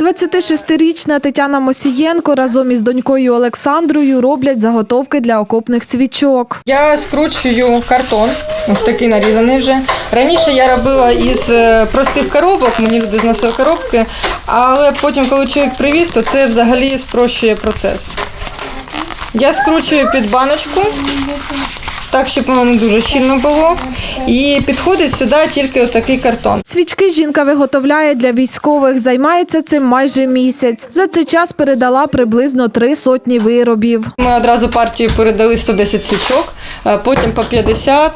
26-річна Тетяна Мосієнко разом із донькою Олександрою роблять заготовки для окопних свічок. Я скручую картон, ось такий нарізаний вже. Раніше я робила із е, простих коробок, мені люди зносили коробки, але потім, коли чоловік привіз, то це взагалі спрощує процес. Я скручую під баночку, так, щоб воно не дуже щільно було. І підходить сюди тільки ось такий картон. Свічки жінка виготовляє для військових, займається цим майже місяць. За цей час передала приблизно три сотні виробів. Ми одразу партію передали 110 свічок, е, потім по 50,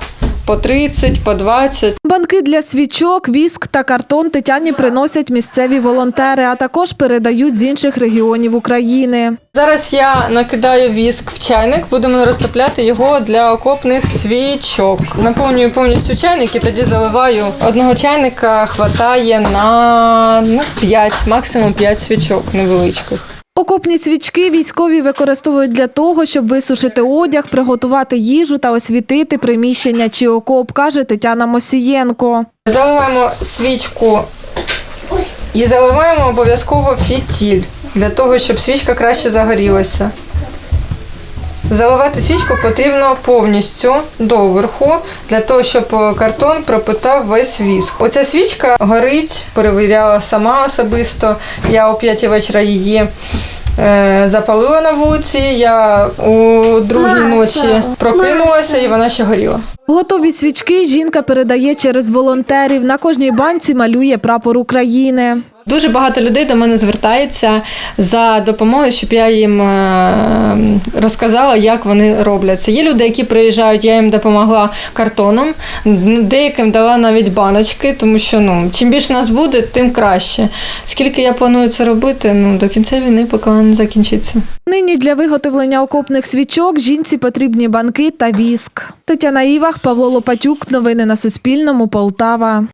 по 30, по 20. Банки для свічок, віск та картон Тетяні приносять місцеві волонтери, а також передають з інших регіонів України. Зараз я накидаю віск в чайник, будемо розтопляти його для окопних свічок. Наповнюю повністю чайник і тоді заливаю. Одного чайника хватає на ну, 5, максимум 5 свічок невеличких. Окопні свічки військові використовують для того, щоб висушити одяг, приготувати їжу та освітити приміщення чи окоп, каже Тетяна Мосієнко. Заливаємо свічку і заливаємо обов'язково фітіль для того, щоб свічка краще загорілася. Заливати свічку потрібно повністю доверху, для того, щоб картон пропитав весь віск. Оця свічка горить, перевіряла сама особисто. Я о 5 вечора її е, запалила на вулиці. Я у другій ночі прокинулася і вона ще горіла. Готові свічки жінка передає через волонтерів. На кожній банці малює прапор України. Дуже багато людей до мене звертається за допомогою, щоб я їм е, розказала, як вони роблять це. Є люди, які приїжджають, я їм допомогла картоном, деяким дала навіть баночки, тому що ну чим більше нас буде, тим краще. Скільки я планую це робити, ну до кінця війни, поки не закінчиться. Нині для виготовлення окопних свічок жінці потрібні банки та віск. Тетяна Івах, Павло Лопатюк. Новини на Суспільному. Полтава.